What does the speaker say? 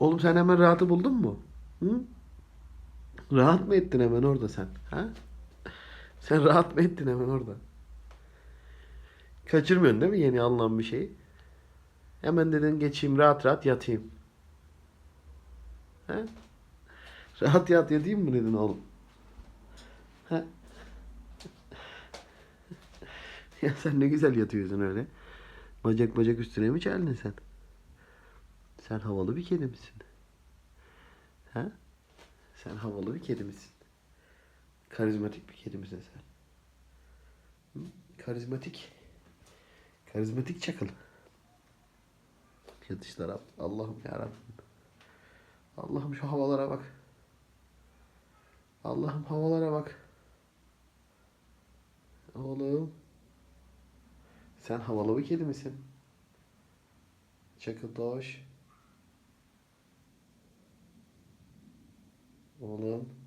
Oğlum sen hemen rahatı buldun mu? Hı? Rahat mı ettin hemen orada sen? Ha? Sen rahat mı ettin hemen orada? Kaçırmıyorsun değil mi yeni alınan bir şeyi? Hemen dedin geçeyim rahat rahat yatayım. Ha? Rahat yat yatayım mı dedin oğlum? Ha? ya sen ne güzel yatıyorsun öyle. Bacak bacak üstüne mi çeldin sen? Sen havalı bir kedi misin? Ha? Sen havalı bir kedi misin? Karizmatik bir kedi misin sen? Hı? Karizmatik. Karizmatik çakıl. Yatışlara Allah'ım yarabbim. Allah'ım şu havalara bak. Allah'ım havalara bak. Oğlum. Sen havalı bir kedi misin? Çakıldoş. Oğlum.